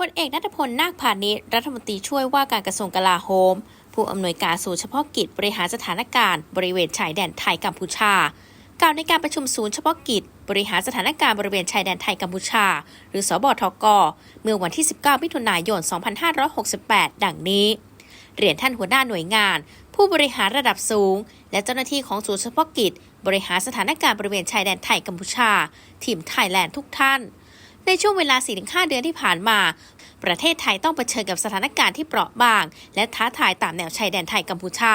พลเอกนัทพลนาคพาณิชย์รัฐมนตรีช่วยว่าการกระทรวงกลาโหม ผู้อำนวยการศูนย์เฉพาะกิจบริหารสถานการณ์บริเวณชายแดนไทยกัมพูชากล่าวในการประชุมศูนย์เฉพาะกิจ บริหารสถานการณ์บริเวณชายแดนไทยกัมพูชา หรือสบทก เมื่อวันที่ 19 มิถุนายน 2568 ดังนี้ เรียนท่านหัวหน้าหน่วยงาน ผู้บริหารระดับสูง และเจ้าหน้าที่ของศูนย์เฉพาะกิจ บริหารสถานการณ์บริเวณชายแดนไทยกัมพูชา ทีมไทยแลนด์ทุกท่าน ในช่วงเวลา 4-5 เดือนที่ผ่านมา ประเทศไทยต้องเผชิญกับสถานการณ์ที่เปราะบาง และท้าทายตามแนวชายแดนไทยกัมพูชา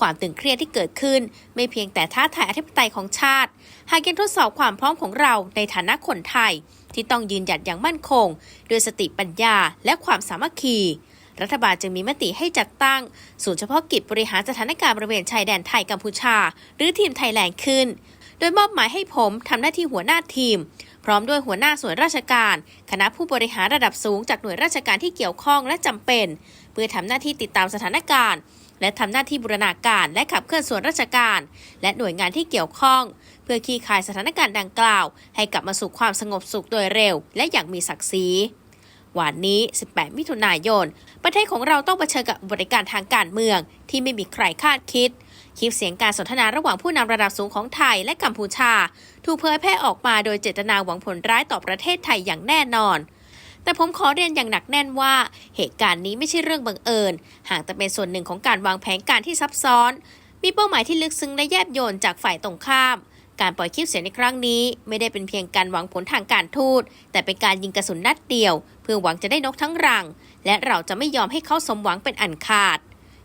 ความตึงเครียดที่เกิดขึ้น ไม่เพียงแต่ท้าทายอธิปไตยของชาติ หากยังทดสอบความพร้อมของเราในฐานะคนไทย ที่ต้องยืนหยัดอย่างมั่นคง ด้วยสติปัญญาและความสามัคคีรัฐบาลจึงมีมติให้จัดตั้ง ศูนย์เฉพาะกิจบริหารสถานการณ์บริเวณชายแดนไทยกัมพูชา หรือทีมไทยแลนด์ขึ้น โดยมอบหมายให้ผมทำหน้าที่หัวหน้าทีม พร้อมด้วยหัวหน้าส่วนราชการ คณะผู้บริหารระดับสูงจากหน่วยราชการที่เกี่ยวข้องและจำเป็น เพื่อทำหน้าที่ติดตามสถานการณ์ และทำหน้าที่บูรณาการและขับเคลื่อนส่วนราชการ และหน่วยงานที่เกี่ยวข้อง เพื่อคลี่คลายสถานการณ์ดังกล่าว ให้กลับมาสู่ความสงบสุขโดยเร็ว และอย่างมีศักดิ์ศรีวันนี้ 18 มิถุนายน ประเทศของเราต้องเผชิญกับอุบัติการทางการเมืองที่ไม่มีใครคาดคิด คลิปเสียงการสนทนาระหว่างผู้นำระดับสูงของไทยและกัมพูชา ถูกเผยแพร่ออกมาโดยเจตนาหวังผลร้ายต่อประเทศไทยอย่างแน่นอน แต่ผมขอเรียนอย่างหนักแน่นว่า เหตุการณ์นี้ไม่ใช่เรื่องบังเอิญ หากแต่เป็นส่วนหนึ่งของการวางแผนการที่ซับซ้อน มีเป้าหมายที่ลึกซึ้งและแยบยลจากฝ่ายตรงข้าม การปล่อยคลิปเสียงในครั้งนี้ ไม่ได้เป็นเพียงการหวังผลทางการทูต แต่เป็นการยิงกระสุนนัดเดียว เพื่อหวังจะได้นกทั้งรัง และเราจะไม่ยอมให้เขาสมหวังเป็นอันขาด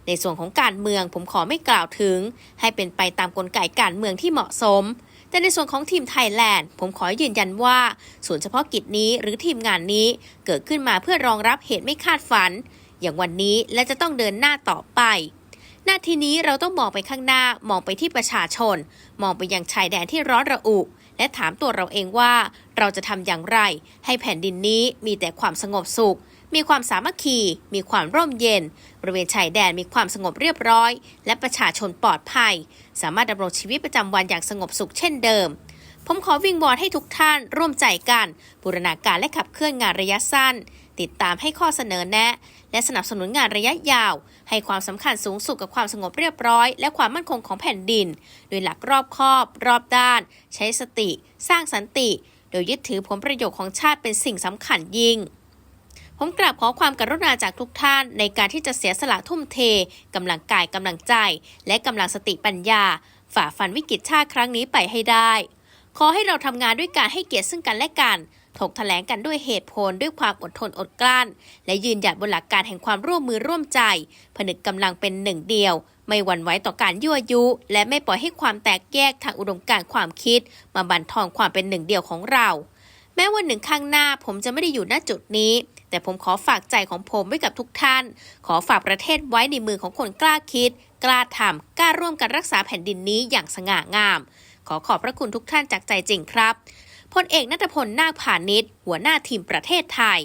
ในส่วนของการเมืองผมขอไม่กล่าวถึง ให้เป็นไปตามกลไกการเมืองที่เหมาะสม แต่ในส่วนของทีมไทยแลนด์ ผมขอยืนยันว่าศูนเฉพาะกิจนี้หรือทีมงานนี้เกิดขึ้นมาเพื่อรองรับเหตุไม่คาดฝัน อย่างวันนี้และจะต้องเดินหน้าต่อไปหน้าทีนี้เราต้องมองไปข้างหน้ามองไปที่ประชาชน มองไปยังชายแดนที่ร้อนระอุ และถามตัวเราเองว่า เราจะทำอย่างไร ให้แผ่นดินนี้มีแต่ความสงบสุข มีความสามัคคี มีความร่มเย็น บริเวณชายแดนมีความสงบเรียบร้อย และประชาชนปลอดภัย สามารถดำรงชีวิตประจำวันอย่างสงบสุขเช่นเดิม ผมขอวิงวอนให้ทุกท่านร่วมใจกัน บูรณาการและขับเคลื่อนงานระยะสั้น ติดตามให้ข้อเสนอแนะ และสนับสนุนงานระยะยาว ให้ความสำคัญสูงสุดกับความสงบเรียบร้อย และความมั่นคงของแผ่นดิน โดยหลักรอบคอบ รอบด้าน ใช้สติ สร้างสันติ โดยยึดถือผลประโยชน์ของชาติเป็นสิ่งสำคัญยิ่ง ผมกราบขอความกรุณาจากทุกท่านในการที่จะเสียสละทุ่มเทกำลังกายกำลังใจ และกำลังสติปัญญา ฝ่าฟันวิกฤตชาติครั้งนี้ไปให้ได้ ขอให้เราทำงานด้วยการให้เกียรติซึ่งกันและกันถกแถลงกันด้วยเหตุผลด้วยความอดทนอดกลั้น และยืนหยัดบนหลักการแห่งความร่วมมือร่วมใจ ผนึกกำลังเป็นหนึ่งเดียว ไม่หวั่นไหวต่อการยั่วยุ และไม่ปล่อยให้ความแตกแยกทางอุดมการณ์ความคิด มาบั่นทอนความเป็นหนึ่งเดียวของเรา ม้วันหนึ่งข้างหน้าผมจะไม่ได้อยู่ณจุดนี้ แต่ผมขอฝากใจของผมไว้กับทุกท่าน ขอฝากประเทศไว้ในมือของคนกล้าคิด กล้าทำกล้าร่วมกันรักษาแผ่นดินนี้อย่างสง่างาม ขอขอบพระคุณทุกท่านจากใจจริงครับพลเอกนัทพลนาคผานิชหัวหน้าทีมประเทศไทย